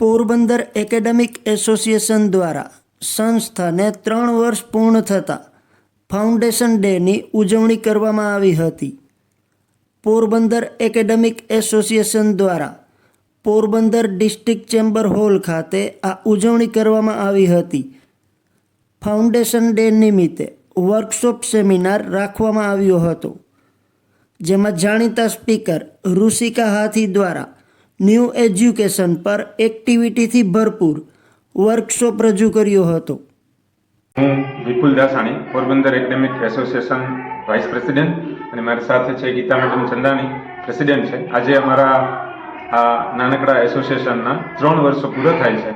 Porbandar academic association દ્વારા સંસ્થાને ત્રણ વર્ષ પૂર્ણ થતાં ફાઉન્ડેશન ડેની ઉજવણી કરવામાં આવી હતી. પોરબંદર એકેડેમિક એસોસિએશન દ્વારા પોરબંદર ડિસ્ટ્રિક્ટ ચેમ્બર હોલ ખાતે આ ઉજવણી કરવામાં આવી હતી. ફાઉન્ડેશન ડે નિમિત્તે વર્કશોપ સેમિનાર રાખવામાં આવ્યો હતો, જેમાં જાણીતા સ્પીકર ઋષિકા હાથી દ્વારા ન્યૂ એજ્યુકેશન પર એક્ટિવિટીથી ભરપૂર વર્કશોપ રજૂ કર્યો હતો. હું Vipul Dasani, Porbandar academic association vice president અને મારી સાથે છે ગીતા મેડમ ચંદાણી, પ્રેસિડેન્ટ છે. આજે અમારા આ નાનકડા એસોસિએશનના ત્રણ વર્ષો પૂરા થાય છે.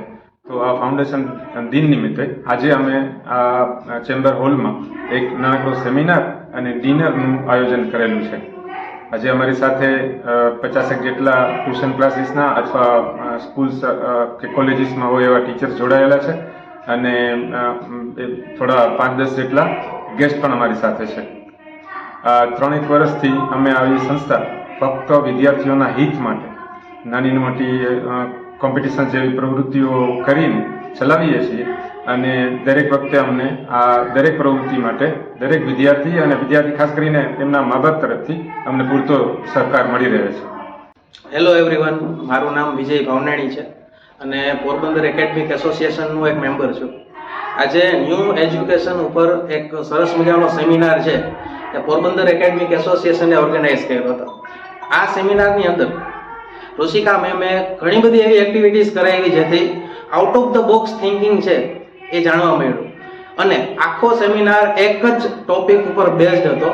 તો આ ફાઉન્ડેશન દિન નિમિત્તે આજે અમે આ ચેમ્બર હોલમાં એક નાનકડો સેમિનાર અને ડિનરનું આયોજન કરેલું છે. આજે અમારી સાથે પચાસેક જેટલા ટ્યુશન ક્લાસીસના અથવા સ્કૂલ્સ કે કોલેજીસમાં હોય એવા ટીચર્સ જોડાયેલા છે અને થોડા પાંચ દસ જેટલા ગેસ્ટ પણ અમારી સાથે છે. ત્રણેક વર્ષથી અમે આવી સંસ્થા ફક્ત વિદ્યાર્થીઓના હિત માટે, નાની મોટી કોમ્પિટિશન જેવી પ્રવૃત્તિઓ કરીને ચલાવીએ છીએ અને દરેક વખતે અમને આ દરેક પ્રવૃત્તિ માટે દરેક વિદ્યાર્થી અને વિદ્યાર્થી ખાસ કરીને તેમના મા બાપ તરફથી અમને પૂરતો સહકાર મળી રહે છે. હેલો એવરીવન મારું નામ વિજય ભાવનાણી છે અને પોરબંદર એકેડમિક એસોસિએશનનું એક મેમ્બર છું. આજે ન્યૂ એજ્યુકેશન ઉપર એક સરસ મજાનો સેમિનાર છે એ પોરબંદર એકેડમિક એસોસિએશને ઓર્ગેનાઇઝ કર્યો હતો. આ સેમિનારની અંદર ઋષિકા મેમે ઘણી બધી એવી એક્ટિવિટીઝ કરાવી જેથી out of the box thinking છે એ જાણવા મળ્યું. અને આખો સેમિનાર એક જ ટોપિક ઉપર બેઝડ હતો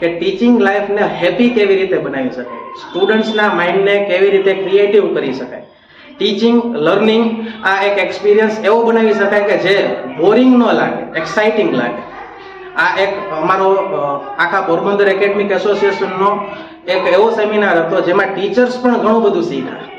કે ટીચિંગ લાઈફને હેપી કેવી રીતે બનાવી શકાય? સ્ટુડન્ટ્સના માઇન્ડને કેવી રીતે ક્રિએટિવ કરી શકાય? ટીચિંગ લર્નિંગ આ એક એક્સપિરિયન્સ એવો બનાવી શકાય કે જે બોરિંગ ન લાગે એક્સાઇટિંગ લાગે. આ એક અમારો આખા પોરબંદર એકેડમિક એસોસિએશનનો એક એવો સેમિનાર હતો જેમાં ટીચર્સ પણ ઘણું બધું શીખ્યા.